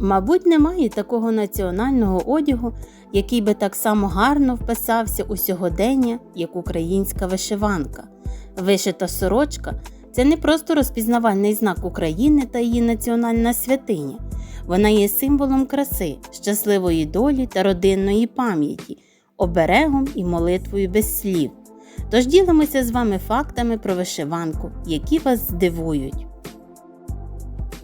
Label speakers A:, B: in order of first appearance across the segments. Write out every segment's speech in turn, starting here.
A: Мабуть, немає такого національного одягу, який би так само гарно вписався у сьогодення, як українська вишиванка. Вишита сорочка це не просто розпізнавальний знак України та її національна святиня. Вона є символом краси, щасливої долі та родинної пам'яті, оберегом і молитвою без слів. Тож ділимося з вами фактами про вишиванку, які вас здивують.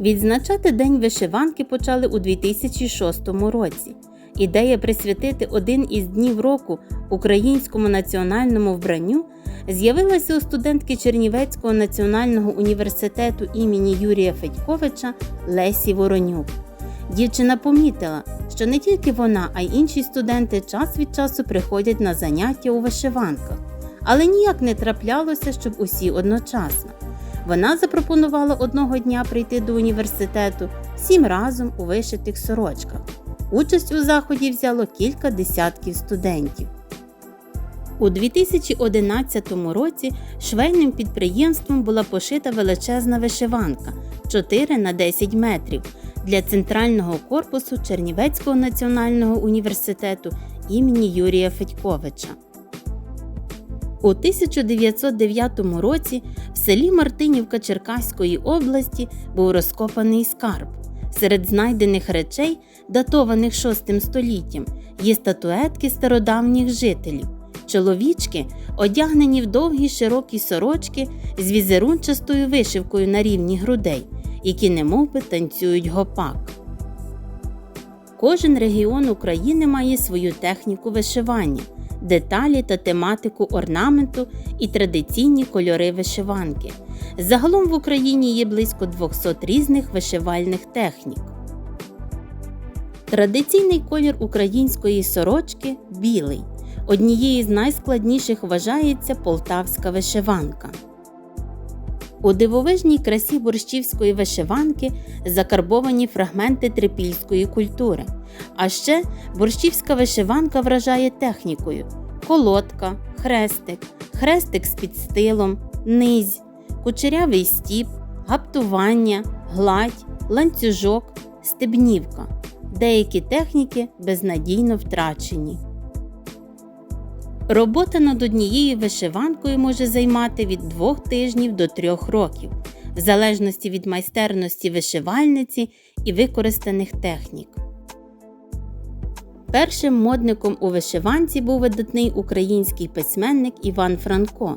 A: Відзначати День вишиванки почали у 2006 році. Ідея присвятити один із днів року українському національному вбранню з'явилася у студентки Чернівецького національного університету імені Юрія Федьковича Лесі Воронюк. Дівчина помітила, що не тільки вона, а й інші студенти час від часу приходять на заняття у вишиванках, але ніяк не траплялося, щоб усі одночасно. Вона запропонувала одного дня прийти до університету всім разом у вишитих сорочках. Участь у заході взяло кілька десятків студентів. У 2011 році швейним підприємством була пошита величезна вишиванка 4 на 10 метрів для центрального корпусу Чернівецького національного університету імені Юрія Федьковича. У 1909 році в селі Мартинівка Черкаської області був розкопаний скарб. Серед знайдених речей, датованих VI століттям, є статуетки стародавніх жителів. Чоловічки одягнені в довгі широкі сорочки з візерунчастою вишивкою на рівні грудей, які немовби танцюють гопак. Кожен регіон України має свою техніку вишивання, деталі та тематику орнаменту і традиційні кольори вишиванки. Загалом в Україні є близько 200 різних вишивальних технік. Традиційний колір української сорочки білий. Однією з найскладніших вважається полтавська вишиванка. У дивовижній красі борщівської вишиванки закарбовані фрагменти трипільської культури. А ще борщівська вишиванка вражає технікою: колодка, хрестик, хрестик з підстилом, низь, кучерявий стіп, гаптування, гладь, ланцюжок, стебнівка. Деякі техніки безнадійно втрачені. Робота над однією вишиванкою може займати від двох тижнів до трьох років, в залежності від майстерності вишивальниці і використаних технік. Першим модником у вишиванці був видатний український письменник Іван Франко.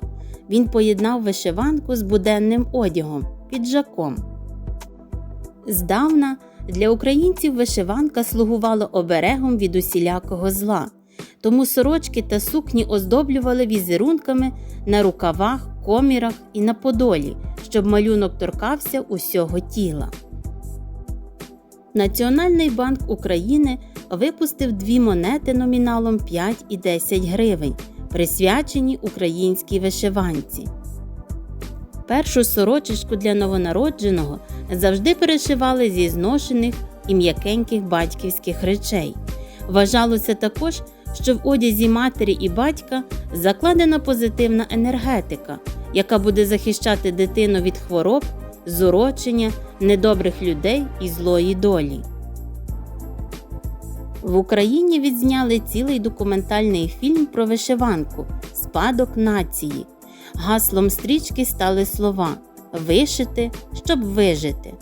A: Він поєднав вишиванку з буденним одягом піджаком. Здавна для українців вишиванка слугувала оберегом від усілякого зла тому сорочки та сукні оздоблювали візерунками на рукавах, комірах і на подолі, щоб малюнок торкався усього тіла. Національний банк України випустив дві монети номіналом 5 і 10 гривень, присвячені українській вишиванці. Першу сорочечку для новонародженого завжди перешивали зі зношених і м'якеньких батьківських речей. Вважалося також, що в одязі матері і батька закладена позитивна енергетика, яка буде захищати дитину від хвороб, зурочення, недобрих людей і злої долі. В Україні відзняли цілий документальний фільм про вишиванку Спадок нації. Гаслом стрічки стали слова Вишити, щоб вижити.